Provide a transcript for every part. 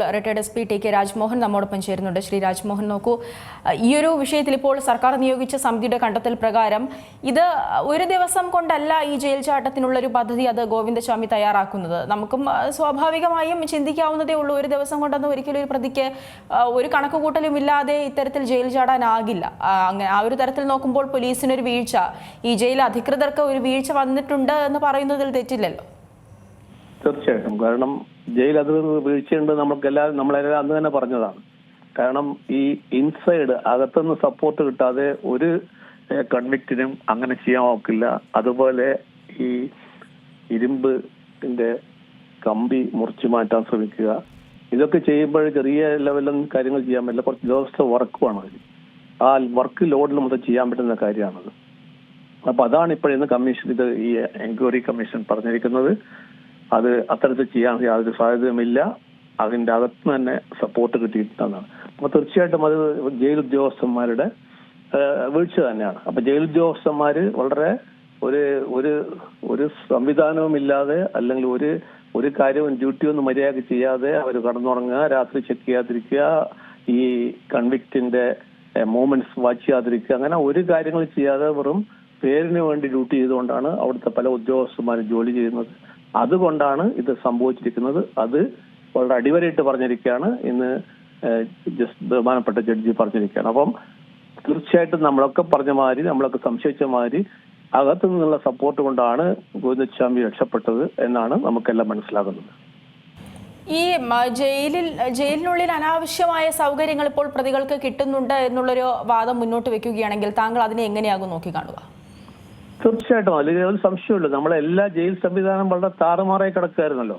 Retired S P T K Rajmohan നമ്മോടൊപ്പം ചേരുന്നുണ്ട്. ശ്രീ രാജ്മോഹൻ നോക്കൂ ഈ ഒരു വിഷയത്തിൽ ഇപ്പോൾ സർക്കാർ നിയോഗിച്ച സമിതിയുടെ കണ്ടെത്തൽ പ്രകാരം ഇത് ഒരു ദിവസം കൊണ്ടല്ല ഈ ജയിൽ ചാട്ടത്തിനുള്ള ഒരു പദ്ധതി അത് ഗോവിന്ദസ്വാമി തയ്യാറാക്കുന്നത്. നമുക്കും സ്വാഭാവികമായും ചിന്തിക്കാവുന്നതേ ഉള്ളൂ. ഒരു ദിവസം കൊണ്ടൊന്നും ഒരിക്കലും ഒരു പ്രതിക്ക് ഒരു കണക്കുകൂട്ടലും ഇല്ലാതെ ഇത്തരത്തിൽ ജയിൽ ചാടാനാകില്ല. അങ്ങനെ ആ ഒരു തരത്തിൽ നോക്കുമ്പോൾ പോലീസിനൊരു വീഴ്ച ഈ ജയിൽ അധികൃതർക്ക് ഒരു വീഴ്ച വന്നിട്ടുണ്ട് എന്ന് പറയുന്നതിൽ തെറ്റില്ലല്ലോ. തീർച്ചയായിട്ടും. കാരണം ജയിൽ അത് വീഴ്ചയുണ്ട് നമുക്കെല്ലാം നമ്മളെല്ലാം അന്ന് തന്നെ പറഞ്ഞതാണ്. കാരണം ഈ ഇൻസൈഡ് അകത്തുനിന്ന് സപ്പോർട്ട് കിട്ടാതെ ഒരു കൺവിക്റ്റിനും അങ്ങനെ ചെയ്യാൻ നോക്കില്ല അതുപോലെ ഈ ഇരുമ്പിന്റെ കമ്പി മുറിച്ചു മാറ്റാൻ ശ്രമിക്കുക. ഇതൊക്കെ ചെയ്യുമ്പോൾ ചെറിയ ലെവലൊന്നും കാര്യങ്ങൾ ചെയ്യാൻ പറ്റില്ല. കുറച്ച് ദിവസത്തെ വർക്കുമാണ് ആ വർക്ക് ലോഡിൽ മൊത്തം ചെയ്യാൻ പറ്റുന്ന കാര്യമാണത്. അപ്പൊ അതാണ് ഇപ്പോഴിന്ന് കമ്മീഷൻ ഇത് ഈ എൻക്വയറി കമ്മീഷൻ പറഞ്ഞിരിക്കുന്നത്. അത് അത്തരത്തിൽ ചെയ്യാൻ യാതൊരു സാധ്യതയുമില്ല. അതിന്റെ അകത്ത് തന്നെ സപ്പോർട്ട് കിട്ടിയിട്ടുണ്ടെന്നാണ്. അപ്പൊ തീർച്ചയായിട്ടും അത് ജയിൽ ഉദ്യോഗസ്ഥന്മാരുടെ വീഴ്ച തന്നെയാണ്. അപ്പൊ ജയിൽ ഉദ്യോഗസ്ഥന്മാര് വളരെ ഒരു ഒരു ഒരു സംവിധാനവും ഇല്ലാതെ അല്ലെങ്കിൽ ഒരു ഒരു കാര്യവും ഡ്യൂട്ടി ഒന്നും മര്യാദ ചെയ്യാതെ അവർ കടന്നുറങ്ങുക രാത്രി ചെക്ക് ചെയ്യാതിരിക്കുക ഈ കൺവിക്റ്റിന്റെ മൂവ്മെന്റ്സ് വാച്ച് ചെയ്യാതിരിക്കുക അങ്ങനെ ഒരു കാര്യങ്ങൾ ചെയ്യാതെ വെറും പേരിന് വേണ്ടി ഡ്യൂട്ടി ചെയ്തുകൊണ്ടാണ് അവിടുത്തെ പല ഉദ്യോഗസ്ഥന്മാരും ജോലി ചെയ്യുന്നത്. അതുകൊണ്ടാണ് ഇത് സംഭവിച്ചിരിക്കുന്നത്. അത് വളരെ അടിവരയിട്ട് പറഞ്ഞിരിക്കുകയാണ്. ഇന്ന് ജസ്റ്റ് ജസ് ബഹുമാനപ്പെട്ട ജഡ്ജി പറഞ്ഞിരിക്കുകയാണ്. അപ്പം തീർച്ചയായിട്ടും നമ്മളൊക്കെ പറഞ്ഞ മാതിരി നമ്മളൊക്കെ സംശയിച്ച മാതിരി അകത്തു നിന്നുള്ള സപ്പോർട്ട് കൊണ്ടാണ് ഗോവിന്ദസ്വാമി രക്ഷപ്പെട്ടത് എന്നാണ് നമുക്കെല്ലാം മനസ്സിലാകുന്നത്. ഈ ജയിലിൽ ജയിലിനുള്ളിൽ അനാവശ്യമായ സൗകര്യങ്ങൾ ഇപ്പോൾ പ്രതികൾക്ക് കിട്ടുന്നുണ്ട് എന്നുള്ളൊരു വാദം മുന്നോട്ട് വെക്കുകയാണെങ്കിൽ താങ്കൾ അതിനെ എങ്ങനെയാകും നോക്കിക്കാണുക? തീർച്ചയായിട്ടും. അതിൽ ഒരു സംശയമുള്ളൂ നമ്മളെ എല്ലാ ജയിൽ സംവിധാനം വളരെ താറുമാറായി കിടക്കുമായിരുന്നല്ലോ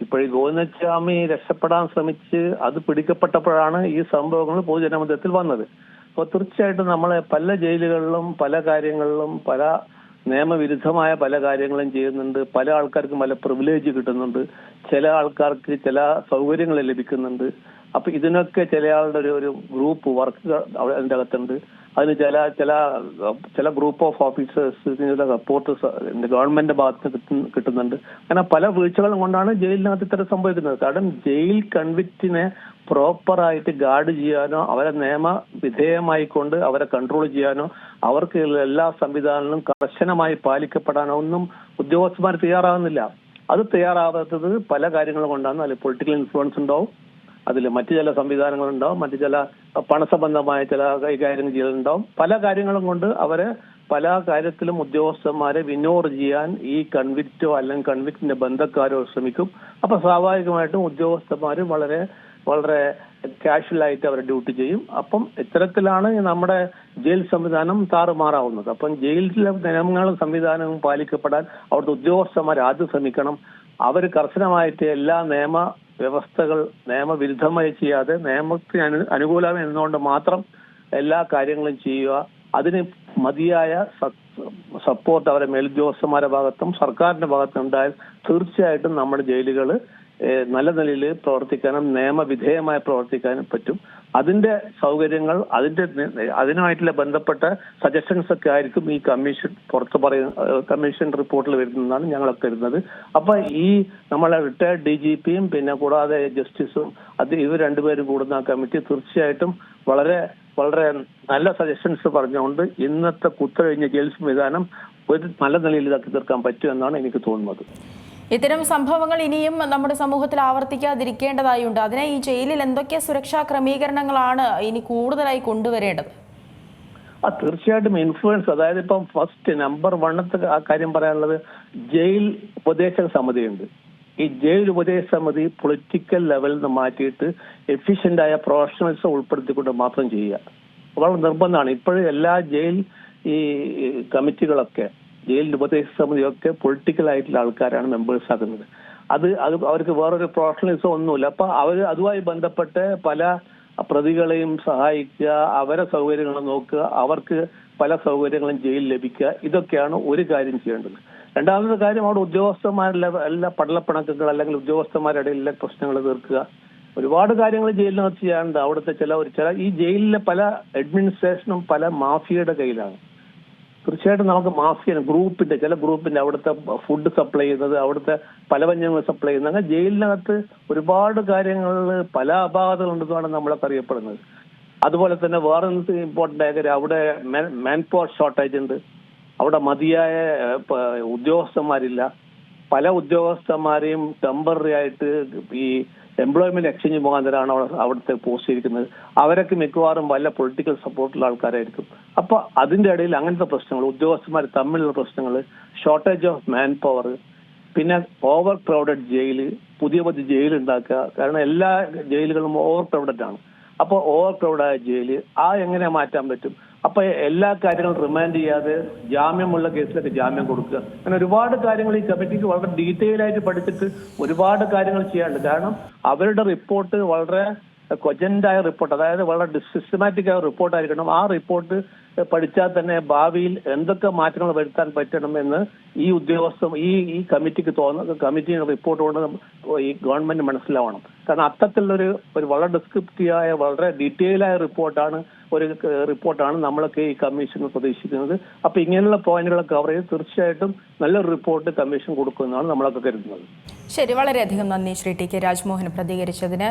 ഇപ്പോഴീ ഗോവിന്ദസ്വാമി രക്ഷപ്പെടാൻ ശ്രമിച്ച് അത് പിടിക്കപ്പെട്ടപ്പോഴാണ് ഈ സംഭവങ്ങൾ പൊതുജനമധ്യത്തിൽ വന്നത്. അപ്പോൾ തീർച്ചയായിട്ടും നമ്മളെ പല ജയിലുകളിലും പല കാര്യങ്ങളിലും പല നിയമവിരുദ്ധമായ പല കാര്യങ്ങളും ചെയ്യുന്നുണ്ട്. പല ആൾക്കാർക്കും പല പ്രിവിലേജ് കിട്ടുന്നുണ്ട്. ചില ആൾക്കാർക്ക് ചില സൗകര്യങ്ങൾ ലഭിക്കുന്നുണ്ട്. അപ്പൊ ഇതിനൊക്കെ ചില ആളുടെ ഒരു ഒരു ഗ്രൂപ്പ് വർക്ക് അതിന്റെ അകത്തുണ്ട്. അതിന് ചില ചില ചില ഗ്രൂപ്പ് ഓഫ് ഓഫീസേഴ്സ് ചില സപ്പോർട്ട് ഗവൺമെന്റ് ഭാഗത്ത് നിന്ന് കിട്ടുന്നുണ്ട്. അങ്ങനെ പല വീഴ്ചകളും കൊണ്ടാണ് ജയിലിനകത്ത് ഇത്തരം സംഭവിക്കുന്നത് കാരണം ജയിൽ കൺവിക്റ്റിനെ പ്രോപ്പറായിട്ട് ഗാർഡ് ചെയ്യാനോ അവരെ നിയമ വിധേയമായി കൊണ്ട് അവരെ കൺട്രോൾ ചെയ്യാനോ അവർക്ക് എല്ലാ സംവിധാനങ്ങളും കർശനമായി പാലിക്കപ്പെടാനോ ഒന്നും ഉദ്യോഗസ്ഥന്മാർ തയ്യാറാകുന്നില്ല അത് തയ്യാറാവാത്തത് പല കാര്യങ്ങൾ കൊണ്ടാണ്. അതിൽ പൊളിറ്റിക്കൽ ഇൻഫ്ലുവൻസ് ഉണ്ടാവും. അതിൽ മറ്റു ചില സംവിധാനങ്ങളുണ്ടാവും. മറ്റു ചില പണസംബന്ധമായ ചില കൈകാര്യം ചെയ്തിട്ടുണ്ടാവും. പല കാര്യങ്ങളും കൊണ്ട് അവരെ പല കാര്യത്തിലും ഉദ്യോഗസ്ഥന്മാരെ വിനോർ ചെയ്യാൻ ഈ കൺവിക്റ്റോ അല്ലെങ്കിൽ കൺവിക്റ്റിന്റെ ബന്ധക്കാരോ ശ്രമിക്കും. അപ്പൊ സ്വാഭാവികമായിട്ടും ഉദ്യോഗസ്ഥന്മാരും വളരെ വളരെ കാഷ്വലായിട്ട് അവർ ഡ്യൂട്ടി ചെയ്യും. അപ്പം ഇത്തരത്തിലാണ് നമ്മുടെ ജയിൽ സംവിധാനം താറുമാറാവുന്നത്. അപ്പം ജയിലിലെ നിയമങ്ങളും സംവിധാനവും പാലിക്കപ്പെടാൻ അവിടുത്തെ ഉദ്യോഗസ്ഥന്മാർ ആദ്യം ശ്രമിക്കണം. അവർ കർശനമായിട്ട് എല്ലാ നിയമ വ്യവസ്ഥകൾ നിയമവിരുദ്ധമായി ചെയ്യാതെ നിയമത്തിന് അനു അനുകൂലമെന്നുകൊണ്ട് മാത്രം എല്ലാ കാര്യങ്ങളും ചെയ്യുക. അതിന് മതിയായ സപ്പോർട്ട് അവരെ മേലുദ്യോഗസ്ഥന്മാരുടെ ഭാഗത്തും സർക്കാരിന്റെ ഭാഗത്തും ഉണ്ടായാൽ തീർച്ചയായിട്ടും നമ്മുടെ ജയിലുകൾ നല്ല നിലയിൽ പ്രവർത്തിക്കാനും നിയമവിധേയമായി പ്രവർത്തിക്കാനും പറ്റും. അതിന്റെ സൗകര്യങ്ങൾ അതിന്റെ അതിനായിട്ടുള്ള ബന്ധപ്പെട്ട സജഷൻസ് ഒക്കെ ആയിരിക്കും ഈ കമ്മീഷൻ പുറത്ത് പറയുന്ന കമ്മീഷൻ റിപ്പോർട്ടിൽ വരുന്നതാണ് ഞങ്ങളൊക്കെ കരുതുന്നത്. അപ്പൊ ഈ നമ്മളെ റിട്ടയർഡ് ഡി ജി പിയും പിന്നെ കൂടാതെ ജസ്റ്റിസും അത് ഇവർ രണ്ടുപേരും കൂടുന്ന കമ്മിറ്റി തീർച്ചയായിട്ടും വളരെ വളരെ നല്ല സജഷൻസ് പറഞ്ഞുകൊണ്ട് ഇന്നത്തെ കുത്തഴിഞ്ഞ ജയിൽ സംവിധാനം ഒരു നല്ല നിലയിൽ ഇതാക്കി തീർക്കാൻ പറ്റുമെന്നാണ് എനിക്ക് തോന്നുന്നത്. ഇത്തരം സംഭവങ്ങൾ ഇനിയും നമ്മുടെ സമൂഹത്തിൽ ആവർത്തിക്കാതിരിക്കേണ്ടതായുണ്ട്. അതിനെ ഈ ജയിലിൽ എന്തൊക്കെ സുരക്ഷാ ക്രമീകരണങ്ങളാണ് ഇനി കൂടുതലായി കൊണ്ടുവരേണ്ടത്? ആ തീർച്ചയായിട്ടും ഇൻഫ്ലുവൻസ് അതായത് ഇപ്പം ഫസ്റ്റ് നമ്പർ വണ്ണത്തെ ആ കാര്യം പറയാനുള്ളത് ജയിൽ ഉപദേശക സമിതിയുണ്ട്. ഈ ജയിൽ ഉപദേശ സമിതി പൊളിറ്റിക്കൽ ലെവലിൽ നിന്ന് മാറ്റിയിട്ട് എഫിഷ്യന്റ് ആയ പ്രൊഫഷണൽസ് ഉൾപ്പെടുത്തിക്കൊണ്ട് മാത്രം ചെയ്യുക. വളരെ നിർബന്ധമാണ്. ഇപ്പോഴും എല്ലാ ജയിൽ ഈ കമ്മിറ്റികളൊക്കെ ജയിൽ ഉപദേശ സമിതിയൊക്കെ പൊളിറ്റിക്കൽ ആയിട്ടുള്ള ആൾക്കാരാണ് മെമ്പേഴ്സ് ആക്കുന്നത് അത് അത് അവർക്ക് വേറൊരു പ്രൊഫഷണലിസം ഒന്നുമില്ല. അപ്പൊ അവർ അതുമായി ബന്ധപ്പെട്ട് പല പ്രതികളെയും സഹായിക്കുക അവരെ സൗകര്യങ്ങൾ നോക്കുക അവർക്ക് പല സൗകര്യങ്ങളും ജയിലിൽ ലഭിക്കുക ഇതൊക്കെയാണ് ഒരു കാര്യം ചെയ്യേണ്ടത്. രണ്ടാമത്തെ കാര്യം അവിടെ ഉദ്യോഗസ്ഥന്മാരുടെ എല്ലാ പടലപ്പിണക്കങ്ങൾ അല്ലെങ്കിൽ ഉദ്യോഗസ്ഥന്മാരുടെ ഇടയിലെ പ്രശ്നങ്ങൾ തീർക്കുക. ഒരുപാട് കാര്യങ്ങൾ ജയിലിനകത്ത് ചെയ്യാനുണ്ട് അവിടുത്തെ ചില ഒരു ചില ഈ ജയിലിലെ പല അഡ്മിനിസ്ട്രേഷനും പല മാഫിയയുടെ കയ്യിലാണ്. തീർച്ചയായിട്ടും നമുക്ക് മാഫിയ ഗ്രൂപ്പിന്റെ ചില ഗ്രൂപ്പിന്റെ അവിടുത്തെ ഫുഡ് സപ്ലൈ ചെയ്യുന്നത് അവിടുത്തെ പലവ്യഞ്ജനങ്ങൾ സപ്ലൈ ചെയ്യുന്നത് അങ്ങനെ ജയിലിനകത്ത് ഒരുപാട് കാര്യങ്ങൾ പല അപാകതകളുണ്ടെന്നാണ് നമ്മളൊക്കെ അറിയപ്പെടുന്നത്. അതുപോലെ തന്നെ വേറെ ഇമ്പോർട്ടന്റ് ആയ കാര്യം അവിടെ മാൻ പവർ ഷോർട്ടേജ് ഉണ്ട്. അവിടെ മതിയായ ഉദ്യോഗസ്ഥന്മാരില്ല. പല ഉദ്യോഗസ്ഥന്മാരെയും ടെമ്പററി ആയിട്ട് ഈ എംപ്ലോയ്മെന്റ് എക്സ്ചേഞ്ച് മുഖാന്തരമാണ് അവിടെ അവിടുത്തെ പോസ്റ്റ് ചെയ്തിരിക്കുന്നത് അവരൊക്കെ മിക്കവാറും വല്ല പൊളിറ്റിക്കൽ സപ്പോർട്ടുള്ള ആൾക്കാരായിരിക്കും. അപ്പൊ അതിന്റെ ഇടയിൽ അങ്ങനത്തെ പ്രശ്നങ്ങൾ ഉദ്യോഗസ്ഥന്മാർ തമ്മിലുള്ള പ്രശ്നങ്ങൾ ഷോർട്ടേജ് ഓഫ് മാൻ പവർ പിന്നെ ഓവർ ക്രൗഡഡ് ജയിൽ പുതിയ പുതിയ ജയിൽ ഉണ്ടാക്കുക. കാരണം എല്ലാ ജയിലുകളും ഓവർ ക്രൗഡഡ് ആണ്. അപ്പോൾ ഓവർ ക്രൗഡായ ജയിൽ ആ എങ്ങനെ മാറ്റാൻ പറ്റും? അപ്പൊ എല്ലാ കാര്യങ്ങളും റിമാൻഡ് ചെയ്യാതെ ജാമ്യമുള്ള കേസിലൊക്കെ ജാമ്യം കൊടുക്കുക. അങ്ങനെ ഒരുപാട് കാര്യങ്ങൾ ഈ കമ്മിറ്റിക്ക് വളരെ ഡീറ്റെയിൽ ആയിട്ട് പഠിച്ചിട്ട് ഒരുപാട് കാര്യങ്ങൾ ചെയ്യാനുണ്ട്. കാരണം അവരുടെ റിപ്പോർട്ട് വളരെ കൊജന്റ് ആയ റിപ്പോർട്ട് അതായത് വളരെ സിസ്റ്റമാറ്റിക് ആയ റിപ്പോർട്ട് ആയിരിക്കണം ആ റിപ്പോർട്ട് പഠിച്ചാൽ തന്നെ ഭാവിയിൽ എന്തൊക്കെ മാറ്റങ്ങൾ വരുത്താൻ പറ്റണമെന്ന് ഈ ഉദ്യോഗസ്ഥ ഈ ഈ കമ്മിറ്റിക്ക് തോന്നുന്ന കമ്മിറ്റി റിപ്പോർട്ട് കൊണ്ട് ഈ ഗവൺമെന്റ് മനസ്സിലാവണം. കാരണം അത്തരത്തിലുള്ളൊരു ഒരു വളരെ ഡിസ്ക്രിപ്റ്റീവ് ആയ വളരെ ഡീറ്റെയിൽ ആയ റിപ്പോർട്ടാണ് ഒരു റിപ്പോർട്ടാണ് നമ്മളൊക്കെ ഈ കമ്മീഷൻ പ്രതീക്ഷിക്കുന്നത്. അപ്പൊ ഇങ്ങനെയുള്ള പോയിന്റുകളെ കവർ ചെയ്ത് തീർച്ചയായിട്ടും നല്ലൊരു റിപ്പോർട്ട് കമ്മീഷൻ കൊടുക്കുമെന്നാണ് നമ്മളൊക്കെ കരുതുന്നത്. ശരി വളരെയധികം നന്ദി ശ്രീ ടി കെ രാജ്മോഹൻ പ്രതികരിച്ചതിന്.